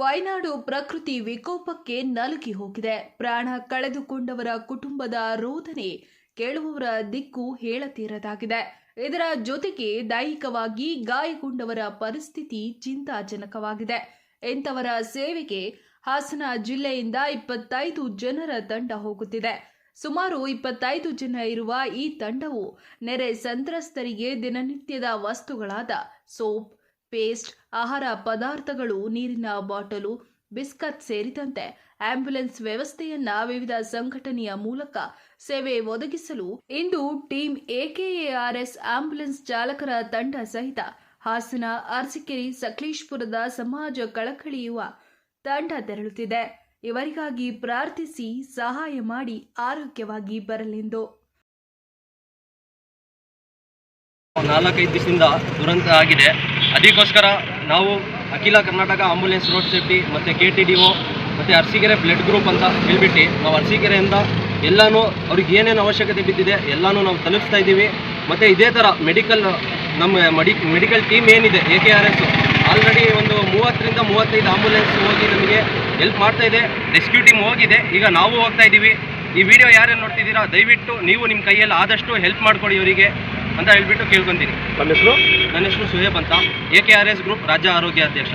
ವಯನಾಡು ಪ್ರಕೃತಿ ವಿಕೋಪಕ್ಕೆ ನಲುಗಿ ಹೋಗಿದೆ. ಪ್ರಾಣ ಕಳೆದುಕೊಂಡವರ ಕುಟುಂಬದ ರೋದನೆ ಕೇಳುವವರ ದಿಕ್ಕು ಹೇಳತೀರದಾಗಿದೆ. ಇದರ ಜೊತೆಗೆ ದೈಹಿಕವಾಗಿ ಗಾಯಗೊಂಡವರ ಪರಿಸ್ಥಿತಿ ಚಿಂತಾಜನಕವಾಗಿದೆ. ಇಂಥವರ ಸೇವೆಗೆ ಹಾಸನ ಜಿಲ್ಲೆಯಿಂದ ಇಪ್ಪತ್ತೈದು ಜನರ ತಂಡ ಹೋಗುತ್ತಿದೆ. ಸುಮಾರು ಇಪ್ಪತ್ತೈದು ಜನ ಇರುವ ಈ ತಂಡವು ನೆರೆ ಸಂತ್ರಸ್ತರಿಗೆ ದಿನನಿತ್ಯದ ವಸ್ತುಗಳಾದ ಸೋಪ್ ಪೇಸ್ಟ್, ಆಹಾರ ಪದಾರ್ಥಗಳು, ನೀರಿನ ಬಾಟಲು, ಬಿಸ್ಕತ್ ಸೇರಿದಂತೆ ಆಂಬ್ಯುಲೆನ್ಸ್ ವ್ಯವಸ್ಥೆಯನ್ನ ವಿವಿಧ ಸಂಘಟನೆಯ ಮೂಲಕ ಸೇವೆ ಒದಗಿಸಲು ಇಂದು ಟೀಮ್ ಎಕೆಎಆರ್ಎಸ್ ಆಂಬ್ಯುಲೆನ್ಸ್ ಚಾಲಕರ ತಂಡ ಸಹಿತ ಹಾಸನ, ಅರಸಿಕೆರೆ, ಸಕಲೇಶ್ಪುರದ ಸಮಾಜ ಕಳಕಳಿಯುವ ತಂಡ ತೆರಳುತ್ತಿದೆ. ಇವರಿಗಾಗಿ ಪ್ರಾರ್ಥಿಸಿ ಸಹಾಯ ಮಾಡಿ ಆರೋಗ್ಯವಾಗಿ ಬರಲೆಂದು. ನಾಲ್ಕೈದು ದಿವಸದಿಂದ ದುರಂತ ಆಗಿದೆ. ಅದಕ್ಕೋಸ್ಕರ ನಾವು Akhila Karnataka ambulance road safety ಮತ್ತು ಕೆ ಟಿ ಡಿ ಒ ಮತ್ತು ಅರಸೀಕೆರೆ ಬ್ಲಡ್ ಗ್ರೂಪ್ ಅಂತ ಹೇಳ್ಬಿಟ್ಟು ನಾವು ಅರಸೀಕೆರೆಯಿಂದ ಎಲ್ಲನೂ ಅವ್ರಿಗೆ ಏನೇನು ಅವಶ್ಯಕತೆ ಬಿದ್ದಿದೆ ಎಲ್ಲನೂ ನಾವು ತಲುಪಿಸ್ತಾ ಇದ್ದೀವಿ. ಮತ್ತು ಇದೇ ಥರ ಮೆಡಿಕಲ್ ನಮ್ಮ ಮಡಿ ಮೆಡಿಕಲ್ ಟೀಮ್ ಏನಿದೆ A K R S already ಒಂದು ಮೂವತ್ತರಿಂದ ಮೂವತ್ತೈದು ಆಂಬುಲೆನ್ಸ್ ಹೋಗಿ ನಮಗೆ ಹೆಲ್ಪ್ ಮಾಡ್ತಾ ಇದೆ ರೆಸ್ಕ್ಯೂ ಟೀಮ್ ಹೋಗಿದೆ. ಈಗ ನಾವು ಹೋಗ್ತಾ ಇದ್ದೀವಿ. ಈ ವಿಡಿಯೋ ಯಾರ್ಯಾರು ನೋಡ್ತಿದ್ದೀರಾ, ದಯವಿಟ್ಟು ನೀವು ನಿಮ್ಮ ಕೈಯಲ್ಲಿ ಆದಷ್ಟು ಹೆಲ್ಪ್ ಮಾಡ್ಕೊಡಿ ಇವರಿಗೆ ಅಂತ ಹೇಳ್ಬಿಟ್ಟು ಕೇಳ್ಕೊಂತೀನಿ. ನನ್ನ ಹೆಸರು? ನನ್ನ ಹೆಸರು ಸುಹೇಬ್ ಅಂತ. A K R S group ರಾಜ್ಯ ಆರೋಗ್ಯ ಅಧ್ಯಕ್ಷ.